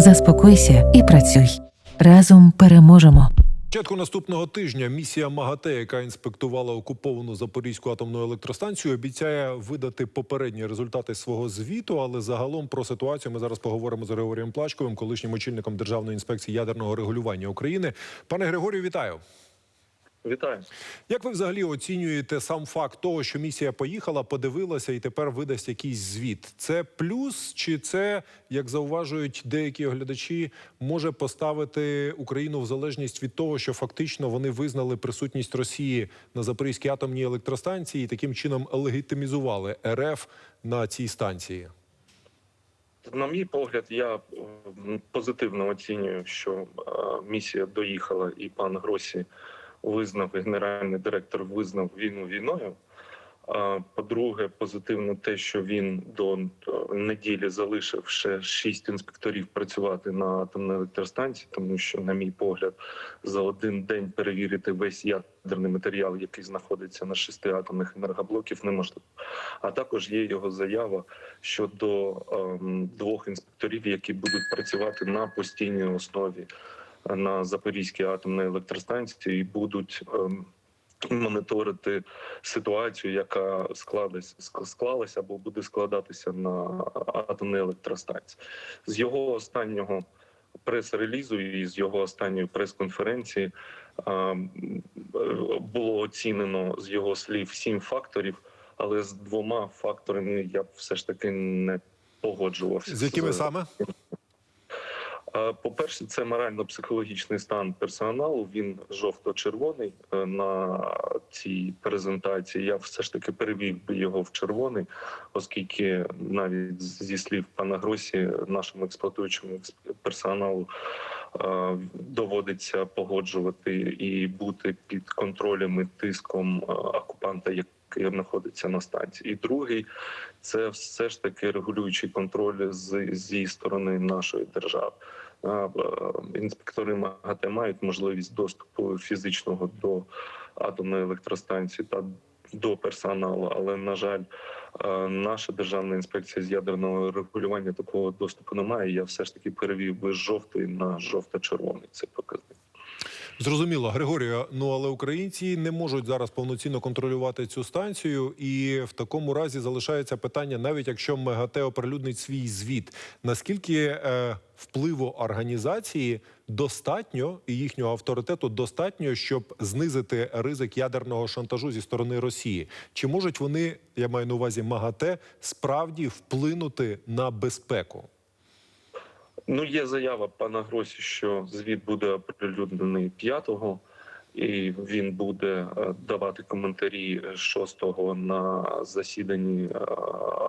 Заспокойся і працюй. Разом переможемо. Початку наступного тижня місія МАГАТЕ, яка інспектувала окуповану Запорізьку атомну електростанцію, обіцяє видати попередні результати свого звіту. Але загалом про ситуацію ми зараз поговоримо з Григорієм Плачковим, колишнім очільником Державної інспекції ядерного регулювання України. Пане Григорію, вітаю. Вітаю. Як ви взагалі оцінюєте сам факт того, що місія поїхала, подивилася і тепер видасть якийсь звіт? Це плюс, чи це, як зауважують деякі оглядачі, може поставити Україну в залежність від того, що фактично вони визнали присутність Росії на Запорізькій атомній електростанції і таким чином легітимізували РФ на цій станції? На мій погляд, я позитивно оцінюю, що е, місія доїхала, і пан Гросі визнав, генеральний директор визнав війну війною. По-друге, позитивно те, що він до е, неділі залишив ще шість інспекторів працювати на атомній електростанції, тому що, на мій погляд, за один день перевірити весь ядерний матеріал, який знаходиться на шести атомних енергоблоків, неможливо. А також є його заява щодо ем, двох інспекторів, які будуть працювати на постійній основі на Запорізькій атомній електростанції, і будуть. ем, Моніторити ситуацію, яка складась, склалася або буде складатися на атомній електростанції. З його останнього прес-релізу і з його останньої прес-конференції а, м, е, було оцінено з його слів сім факторів, але з двома факторами я б все ж таки не погоджувався. З якими саме? Е, По-перше, це морально-психологічний стан персоналу. Він жовто-червоний е, на цій презентації. Я все ж таки перевів би його в червоний, оскільки навіть зі слів пана Гросі, нашому експлуатуючому персоналу е, доводиться погоджувати і бути під контролем і тиском е, окупанта, який знаходиться на станції. І другий це все ж таки регулюючий контроль зі сторони нашої держави. Е, Інспектори МАГАТЕ мають можливість доступу фізичного до атомної електростанції та до персоналу, але на жаль, е, наша державна інспекція з ядерного регулювання такого доступу немає. Я все ж таки перевів би з жовтої на жовто-червоний. Це показник. Зрозуміло, Григорію. Ну але українці не можуть зараз повноцінно контролювати цю станцію, і в такому разі залишається питання, навіть якщо МЕГАТЕ оприлюднить свій звіт, наскільки е, впливу організації достатньо і їхнього авторитету достатньо, щоб знизити ризик ядерного шантажу зі сторони Росії? Чи можуть вони, я маю на увазі МАГАТЕ, справді вплинути на безпеку? Ну, є заява пана Гросі, що звіт буде оприлюднений 5-го, і він буде е, давати коментарі 6-го на засіданні е,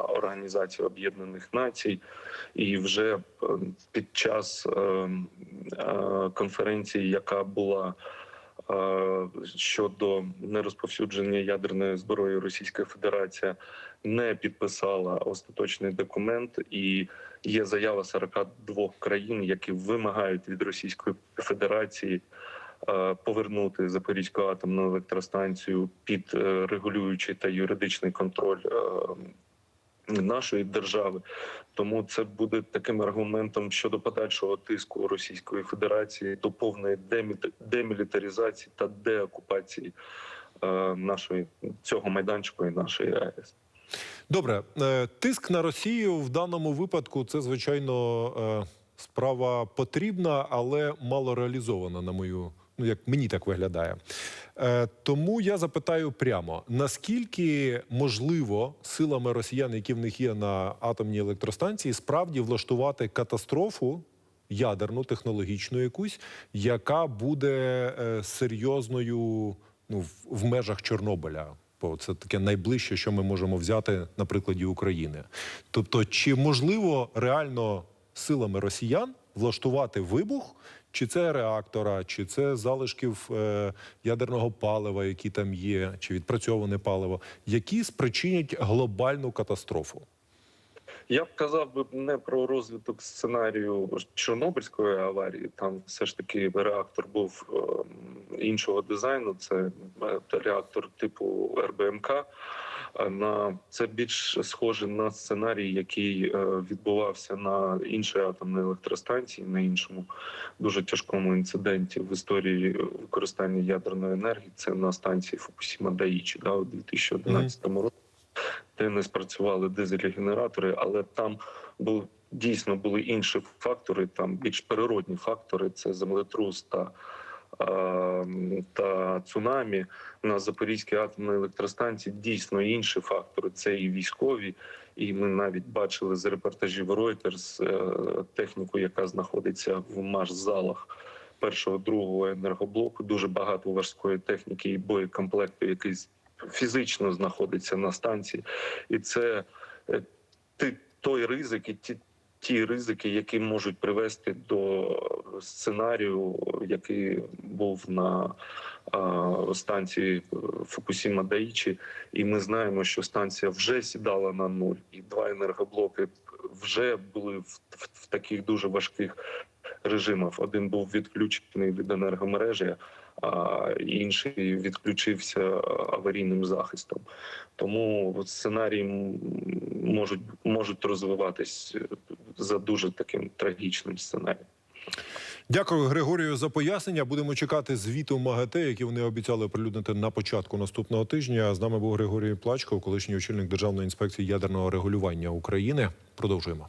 Організації Об'єднаних Націй. І вже е, під час е, е, конференції, яка була щодо нерозповсюдження ядерної зброї Російська Федерація не підписала остаточний документ і є заява 42 країн, які вимагають від Російської Федерації е, повернути Запорізьку атомну електростанцію під е, регулюючий та юридичний контроль. Нашої держави, тому це буде таким аргументом щодо подальшого тиску Російської Федерації до повної демі- демілітаризації та деокупації е, нашої цього майданчику і нашої АЕС. Добре, Е, тиск на Росію в даному випадку це звичайно е, справа потрібна, але мало реалізована, на мою. Ну, як мені так виглядає. Е, тому я запитаю прямо: наскільки можливо силами росіян, які в них є на атомній електростанції, справді влаштувати катастрофу ядерну, технологічну якусь, яка буде е, серйозною ну, в, в межах Чорнобиля? Бо це таке найближче, що ми можемо взяти на прикладі України. Тобто, чи можливо реально силами росіян влаштувати вибух, чи це реактора, чи це залишків е, ядерного палива, які там є, чи відпрацьоване паливо, які спричинять глобальну катастрофу? Я б казав би не про розвиток сценарію Чорнобильської аварії. Там все ж таки реактор був ем, іншого дизайну. Це е, реактор типу РБМК. На це більш схоже на сценарій, який е, відбувався на іншій атомній електростанції, на іншому дуже тяжкому інциденті в історії використання ядерної енергії. Це на станції Фукусіма Даїчі, да, у 2011 році, де не спрацювали дизель-генератори, але там був дійсно були інші фактори, там більш природні фактори: це землетрус та. Та цунамі на Запорізькій атомній електростанції дійсно інші фактори. Це і військові, і ми навіть бачили з репортажів Reuters е, техніку, яка знаходиться в маш-залах першого другого енергоблоку. Дуже багато важкої техніки і боєкомплекту, який фізично знаходиться на станції, і це е, ти- той ризик, і ті, ті ризики, які можуть привести до сценарію, який був на станції Фукусіма Даїчі, і ми знаємо, що станція вже сідала на нуль, і два енергоблоки вже були в, в, в таких дуже важких режимах. Один був відключений від енергомережі, а інший відключився аварійним захистом. Тому сценарії можуть можуть розвиватись е, за дуже таким трагічним сценарієм. Дякую, Григорію, за пояснення. Будемо чекати звіту МАГАТЕ, які вони обіцяли оприлюднити на початку наступного тижня. З нами був Григорій Плачков, колишній очільник Державної інспекції ядерного регулювання України. Продовжуємо.